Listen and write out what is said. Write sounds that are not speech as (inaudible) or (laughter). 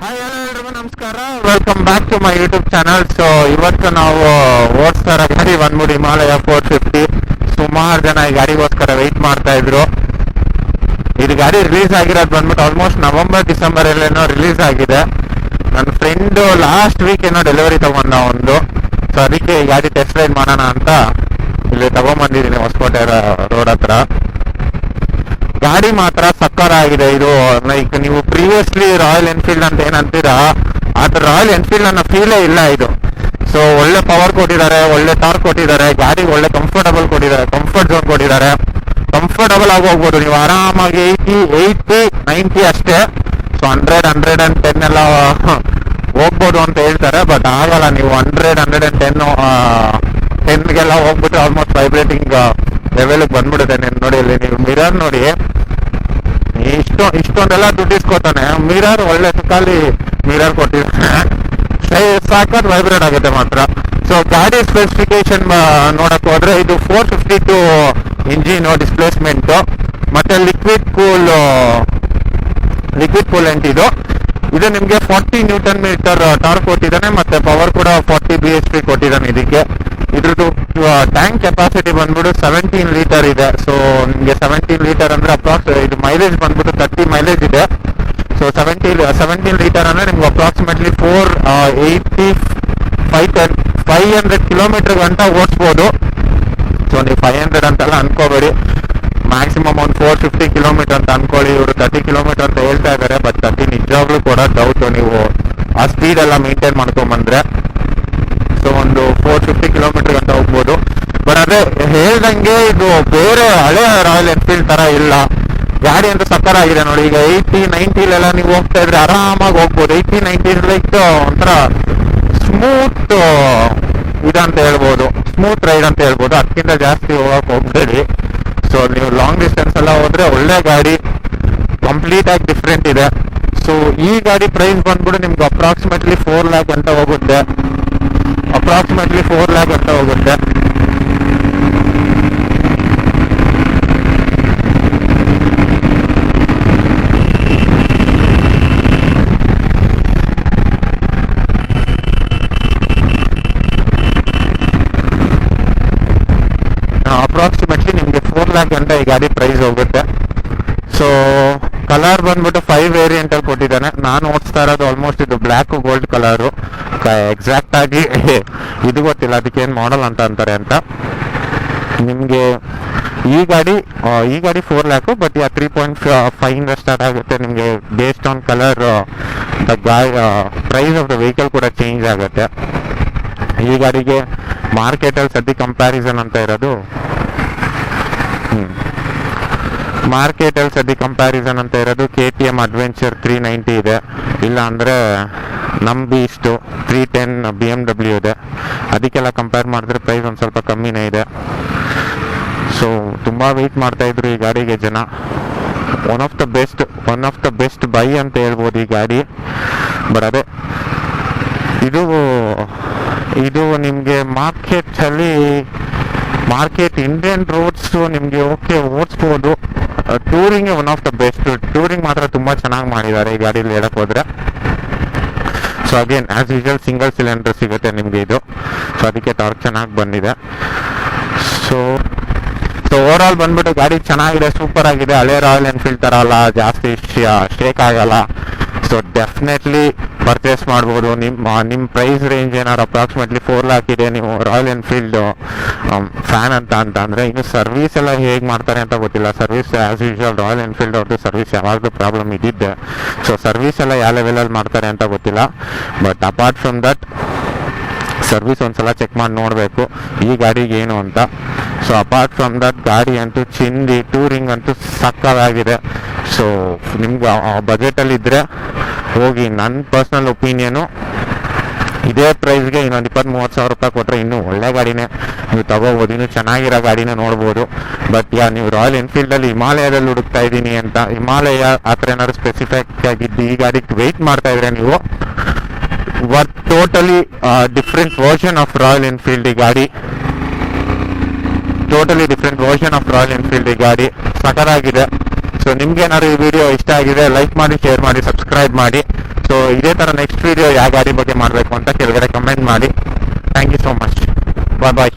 Hi hello ಎಲ್ರಿಗೂ ನಮಸ್ಕಾರ. Welcome back to my YouTube channel so ಇವತ್ತು ನಾವು ಓಡಿಸ್ತಾರ ಗಾಡಿ ಬಂದ್ಬಿಡಿ. ಹಿಮಾಲಯ ಫೋರ್ ಫಿಫ್ಟಿ ಸುಮಾರು ಜನ ಈ ಗಾಡಿಗೋಸ್ಕರ ವೆಯ್ಟ್ ಮಾಡ್ತಾ ಇದ್ರು. ಇದು ಗಾಡಿ ರಿಲೀಸ್ ಆಗಿರೋದು ಬಂದ್ಬಿಟ್ಟು ಆಲ್ಮೋಸ್ಟ್ ನವೆಂಬರ್ ಡಿಸೆಂಬರ್ ಅಲ್ಲೇನೋ ರಿಲೀಸ್ ಆಗಿದೆ. ನನ್ನ ಫ್ರೆಂಡು ಲಾಸ್ಟ್ ವೀಕ್ ಏನೋ ಡೆಲಿವರಿ ತಗೊಂಡ ಒಂದು. ಸೊ ಅದಕ್ಕೆ ಈ ಗಾಡಿ ಟೆಸ್ಟ್ ರೈಡ್ ಮಾಡೋಣ ಅಂತ ಇಲ್ಲಿ ತಗೊಂಡ್ಬಂದಿದ್ದೀನಿ ಹೊಸಕೋಟೆ ರೋಡ್ ಹತ್ರ. ಗಾಡಿ ಮಾತ್ರ ಸಕ್ಕರ್ ಆಗಿದೆ ಇದು. ಲೈಕ್ ನೀವು ಪ್ರೀವಿಯಸ್ಲಿ ರಾಯಲ್ ಎನ್ಫೀಲ್ಡ್ ಅಂತ ಏನಂತೀರಾ ಅದು ರಾಯಲ್ ಎನ್ಫೀಲ್ಡ್ ಅನ್ನೋ ಫೀಲೇ ಇಲ್ಲ ಇದು. ಸೊ ಒಳ್ಳೆ ಪವರ್ ಕೊಟ್ಟಿದ್ದಾರೆ, ಒಳ್ಳೆ ಟಾರ್ಕ್ ಕೊಟ್ಟಿದ್ದಾರೆ ಗಾಡಿ ಒಳ್ಳೆ ಕಂಫರ್ಟಬಲ್ ಕೊಟ್ಟಿದ್ದಾರೆ ಕಂಫರ್ಟ್ ಝೋನ್ ಕೊಟ್ಟಿದ್ದಾರೆ. ಕಂಫರ್ಟಬಲ್ ಆಗಿ ಹೋಗ್ಬೋದು. ನೀವು ಆರಾಮಾಗಿ ಏಯ್ಟಿ ಏಯ್ಟಿ ನೈಂಟಿ ಅಷ್ಟೇ. So hundred hundred and ten ಎಲ್ಲ, (laughs) ಹೋಗ್ಬೋದು ಅಂತ ಹೇಳ್ತಾರೆ. ಬಟ್ ಆಗಲ್ಲ, ನೀವು ಹಂಡ್ರೆಡ್ ಹಂಡ್ರೆಡ್ ಆ್ಯಂಡ್ ಟೆನ್ ಟೆನ್ಗೆಲ್ಲ ಹೋಗ್ಬಿಟ್ಟು ಆಲ್ಮೋಸ್ಟ್ ವೈಬ್ರೇಟಿಂಗ್ ಲೆವೆಲ್ಗೆ ಬಂದ್ಬಿಡುತ್ತೆ ನೋಡಿ ಇಲ್ಲಿ ನೀವು ಮಿರರ್ ನೋಡಿ. ಇಷ್ಟು ಇಷ್ಟೊಂದೆಲ್ಲ ದುಡ್ಡು ಇಸ್ಕೊತಾನೆ. ಮಿರರ್ ಒಳ್ಳೆ ಖಾಲಿ ಮಿರರ್ ಕೊಟ್ಟಿದ್ದಾನೆ ಸಾಕಾದ್ ವೈಬ್ರೇಟ್ ಆಗುತ್ತೆ ಮಾತ್ರ. ಸೊ ಗಾಡಿ ಸ್ಪೆಸಿಫಿಕೇಶನ್ ನೋಡಕ್ ಹೋದ್ರೆ ಇದು four fifty two engine displacement ಮತ್ತೆ ಲಿಕ್ವಿಡ್ ಕೂಲ್ ಲಿಕ್ವಿಡ್ ಕೂಲೆಂಟ್ ಇದು. ಇದು ನಿಮಗೆ ಫಾರ್ಟಿ ನ್ಯೂಟನ್ ಮೀಟರ್ ಟಾರ್ಕ್ ಕೊಟ್ಟಿದ್ದಾನೆ, ಮತ್ತೆ ಪವರ್ ಕೂಡ ಫಾರ್ಟಿ ಬಿ ಎಚ್ ಪಿ ಕೊಟ್ಟಿದ್ದಾನೆ ಇದಕ್ಕೆ. ಇದ್ರದ್ದು ಟ್ಯಾಂಕ್ ಕೆಪಾಸಿಟಿ ಬಂದ್ಬಿಟ್ಟು ಸೆವೆಂಟೀನ್ ಲೀಟರ್ ಇದೆ. ಸೊ ನಿಮಗೆ ಸೆವೆಂಟೀನ್ ಲೀಟರ್ ಅಂದ್ರೆ ಅಪ್ರಾಕ್ಸ್ ಇದು ಮೈಲೇಜ್ ಬಂದ್ಬಿಟ್ಟು ತರ್ಟಿ ಮೈಲೇಜ್ ಇದೆ. ಸೊ ಸೆವೆಂಟಿ ಸೆವೆಂಟೀನ್ ಲೀಟರ್ ಅಂದ್ರೆ ನಿಮ್ಗೆ approximately four eighty five ten five hundred kilometre ಗಂಟ ಓಡಿಸ್ಬೋದು. ಸೊ ನೀವು ಫೈವ್ ಹಂಡ್ರೆಡ್ ಅಂತೆಲ್ಲ ಅನ್ಕೋಬೇಡಿ. ಮ್ಯಾಕ್ಸಿಮಮ್ ಒಂದು ಫೋರ್ ಫಿಫ್ಟಿ ಕಿಲೋಮೀಟರ್ ಅಂತ ಅನ್ಕೊಳ್ಳಿ ಇವರು ತರ್ಟಿ ಕಿಲೋಮೀಟರ್ ಅಂತ ಹೇಳ್ತಾ ಇದ್ದಾರೆ ಬಟ್ ತರ್ಟಿ ನಿಜವಾಗ್ಲೂ ಕೂಡ ಡೌಟ್ ನೀವು ಆ ಸ್ಪೀಡ್ ಎಲ್ಲ ಮೇಂಟೈನ್ ಮಾಡ್ಕೊಂಬಂದ್ರೆ. ಸೊ ಒಂದು ಫೋರ್ ಫಿಫ್ಟಿ ಕಿಲೋಮೀಟರ್ ಅಂತ ಹೋಗ್ಬೋದು. ಬಟ್ ಅದೇ ಹೇಳ್ದಂಗೆ ಇದು ಬೇರೆ ಹಳೆ ರಾಯಲ್ ಎನ್ಫೀಲ್ಡ್ ತರ ಇಲ್ಲ. ಗಾಡಿ ಅಂತ ಸಕ್ಕರ್ ಆಗಿದೆ ನೋಡಿ, ಈಗ ಏಯ್ಟಿ ನೈಂಟಿಲೆಲ್ಲ ನೀವು ಹೋಗ್ತಾ ಇದ್ರೆ ಆರಾಮಾಗಿ ಹೋಗ್ಬೋದು. ಏಯ್ಟಿ ನೈಂಟಿ ಲೈಕ್ ಒಂಥರ ಸ್ಮೂತ್ ಇದಂತ ಹೇಳ್ಬೋದು. ಸ್ಮೂತ್ ರೈಡ್ ಅಂತ ಹೇಳ್ಬೋದು. ಅದಕ್ಕಿಂತ ಜಾಸ್ತಿ ಹೋಗಕ್ ಹೋಗ್ಬೇಡಿ. ಸೊ ನೀವು ಲಾಂಗ್ ಡಿಸ್ಟೆನ್ಸ್ ಎಲ್ಲ ಹೋದ್ರೆ ಒಳ್ಳೆ ಗಾಡಿ ಕಂಪ್ಲೀಟ್ ಆಗಿ ಡಿಫ್ರೆಂಟ್ ಇದೆ. ಸೊ ಈ ಗಾಡಿ ಪ್ರೈಸ್ ಬಂದ್ಬಿಟ್ಟು ನಿಮ್ಗೆ ಅಪ್ರಾಕ್ಸಿಮೇಟ್ಲಿ ಫೋರ್ ಲ್ಯಾಕ್ ಅಂತ ಹೋಗುತ್ತೆ. ಅಪ್ರಾಕ್ಸಿಮೇಟ್ಲಿ ಫೋರ್ ಲ್ಯಾಕ್ ಅಂತ ಹೋಗುತ್ತೆ ಅಪ್ರಾಕ್ಸಿಮೇಟ್ಲಿ ನಿಮಗೆ ಫೋರ್ ಲ್ಯಾಕ್ ಗಂಟೆ ಈ ಗಾಡಿ ಪ್ರೈಸ್ ಹೋಗುತ್ತೆ ಸೊ ಕಲರ್ ಬಂದ್ಬಿಟ್ಟು ಫೈವ್ ವೇರಿಯಂಟ್ ಅಲ್ಲಿ ಕೊಟ್ಟಿದ್ದಾನೆ. ನಾನು ಓಡಿಸ್ತಾ ಇರೋದು ಆಲ್ಮೋಸ್ಟ್ ಇದು ಬ್ಲ್ಯಾಕ್ ಗೋಲ್ಡ್ ಕಲರು ಎಕ್ಸಾಕ್ಟ್ ಆಗಿ (laughs) ಇದು ಗೊತ್ತಿಲ್ಲ, ಅದಕ್ಕೆ ಏನು ಮಾಡಲ್ ಅಂತ ಅಂತಾರೆ ಅಂತ. ನಿಮಗೆ ಈ ಗಾಡಿ ಈ ಗಾಡಿ four lakh but yeah three point five start ಆಗುತ್ತೆ. ನಿಮಗೆ ಬೇಸ್ಡ್ ಆನ್ ಕಲರ್ ದ ಗಾಡಿ ಪ್ರೈಸ್ ಆಫ್ ದ ವೆಹಿಕಲ್ ಕೂಡ ಚೇಂಜ್ ಆಗುತ್ತೆ. ಈ ಗಾಡಿಗೆ ಮಾರ್ಕೆಟಲ್ಲಿ ಸದ್ಯ ಕಂಪ್ಯಾರಿಸನ್ ಅಂತ ಇರೋದು ಮಾರ್ಕೆಟಲ್ಲಿ ಸದ್ಯ ಕಂಪ್ಯಾರಿಸನ್ ಅಂತ ಇರೋದು K T M adventure three ninety ಇದೆ. ಇಲ್ಲ ಅಂದರೆ ನಮ್ಮ ಇಷ್ಟು three ten B M W ಇದೆ. ಅದಕ್ಕೆಲ್ಲ ಕಂಪೇರ್ ಮಾಡಿದ್ರೆ ಪ್ರೈಸ್ ಒಂದು ಸ್ವಲ್ಪ ಕಮ್ಮಿನೇ ಇದೆ. ಸೊ ತುಂಬ ವೆಯ್ಟ್ ಮಾಡ್ತಾ ಇದ್ರು ಈ ಗಾಡಿಗೆ ಜನ. One of the best one of the best buy ಅಂತ ಹೇಳ್ಬೋದು ಈ ಗಾಡಿ. ಬಟ್ ಅದೇ, ಇದು ಇದು ನಿಮಗೆ ಮಾರ್ಕೆಟಲ್ಲಿ ಮಾರ್ಕೆಟ್ ಇಂಡಿಯನ್ ರೋಡ್ಸ್ ನಿಮಗೆ okay ಓಡಿಸ್ಬೋದು. Touring one of the best touring ಮಾತ್ರ ತುಂಬ ಚೆನ್ನಾಗಿ ಮಾಡಿದ್ದಾರೆ. ಈ ಗಾಡೀಲಿ ಹೇಳಕ್ ಹೋದ್ರೆ. So again as usual single cylinder ಸಿಗುತ್ತೆ ನಿಮಗೆ ಇದು. ಸೊ ಅದಕ್ಕೆ ಟಾರ್ಕ್ ಚೆನ್ನಾಗಿ ಬಂದಿದೆ. ಸೊ ಸೊ ಓವರ್ ಬಂದ್ಬಿಟ್ಟು ಗಾಡಿ ಚೆನ್ನಾಗಿದೆ ಸೂಪರ್ ಆಗಿದೆ. ಹಳೆ ರಾಯಲ್ ಎನ್ಫೀಲ್ಡ್ ಅಲ್ಲ, ಜಾಸ್ತಿ ಶೇಕ್ ಆಗಲ್ಲ. ಸೊ ಡೆಫಿನೆಟ್ಲಿ ಪರ್ಚೇಸ್ ಮಾಡ್ಬೋದು. ನಿಮ್ಮ ನಿಮ್ಮ ಪ್ರೈಸ್ ರೇಂಜ್ ಏನಾದ್ರು ಅಪ್ರಾಕ್ಸಿಮೇಟ್ಲಿ ಫೋರ್ ಲ್ಯಾಕ್ ಇದೆ. ನೀವು ರಾಯಲ್ ಎನ್ಫೀಲ್ಡು ಫ್ಯಾನ್ ಅಂತ ಅಂತ ಅಂದರೆ ಇನ್ನು ಸರ್ವಿಸ್ ಎಲ್ಲ ಹೇಗೆ ಮಾಡ್ತಾರೆ ಅಂತ ಗೊತ್ತಿಲ್ಲ. Service as usual Royal Enfield ಅವ್ರದ್ದು ಸರ್ವಿಸ್ ಯಾವಾಗಲೂ ಪ್ರಾಬ್ಲಮ್ ಇದ್ದಿದ್ದೆ. ಸೊ ಸರ್ವಿಸ್ ಎಲ್ಲ ಯಾವ ಲೆವೆಲಲ್ಲಿ ಮಾಡ್ತಾರೆ ಅಂತ ಗೊತ್ತಿಲ್ಲ. But apart from that service ಒಂದ್ಸಲ ಚೆಕ್ ಮಾಡಿ ನೋಡಬೇಕು. ಈ ಗಾಡಿಗೆ ಏನು ಅಂತ. ಸೊ ಅಪಾರ್ಟ್ ಫ್ರಮ್ ದಟ್ ಗಾಡಿ ಅಂತೂ ಚಿಂದಿ ಟೂರಿಂಗ್ ಅಂತೂ ಸಕ್ಕದಾಗಿದೆ ಸೊ ನಿಮ್ಗೆ ಬಜೆಟಲ್ಲಿ ಇದ್ದರೆ ಹೋಗಿ ನನ್ನ ಪರ್ಸ್ನಲ್ ಒಪಿನಿಯನು ಇದೇ ಪ್ರೈಸ್ಗೆ ಇನ್ನೊಂದು ಇಪ್ಪತ್ತು ಮೂವತ್ತು ಸಾವಿರ ರೂಪಾಯಿ ಕೊಟ್ಟರೆ ಇನ್ನೂ ಒಳ್ಳೆ ಗಾಡಿನೇ. ನೀವು ತಗೋಬೋದು, ಇನ್ನೂ ಚೆನ್ನಾಗಿರೋ ಗಾಡಿನೇ ನೋಡ್ಬೋದು. ಬಟ್ ಯಾ, ನೀವು ರಾಯಲ್ ಎನ್ಫೀಲ್ಡಲ್ಲಿ ಹಿಮಾಲಯದಲ್ಲಿ ಹುಡುಕ್ತಾ ಇದ್ದೀನಿ ಅಂತ, ಹಿಮಾಲಯ ಆ ಥರ ಏನಾದ್ರು ಸ್ಪೆಸಿಫಿಕ್ ಆಗಿದ್ದು ಈ ಗಾಡಿಗೆ ವೆಯ್ಟ್ ಮಾಡ್ತಾ ಇದ್ರೆ ನೀವು var totally different version of Royal Enfield ಈ ಗಾಡಿ. Totally different version of Royal Enfield ಈ ಗಾಡಿ. ಸಕರಾಗಿದೆ ಸೊ ನಿಮ್ಗೆ ಏನಾದ್ರು ಈ ವಿಡಿಯೋ ಇಷ್ಟ ಆಗಿದೆ ಲೈಕ್ ಮಾಡಿ ಶೇರ್ ಮಾಡಿ ಸಬ್ಸ್ಕ್ರೈಬ್ ಮಾಡಿ. ಸೊ ಇದೇ ಥರ ನೆಕ್ಸ್ಟ್ ವಿಡಿಯೋ ಯಾವ ಗಾಡಿ ಬಗ್ಗೆ ಮಾಡಬೇಕು ಅಂತ ಕೆಳಗಡೆ ಕಮೆಂಟ್ ಮಾಡಿ. Thank you so much bye bye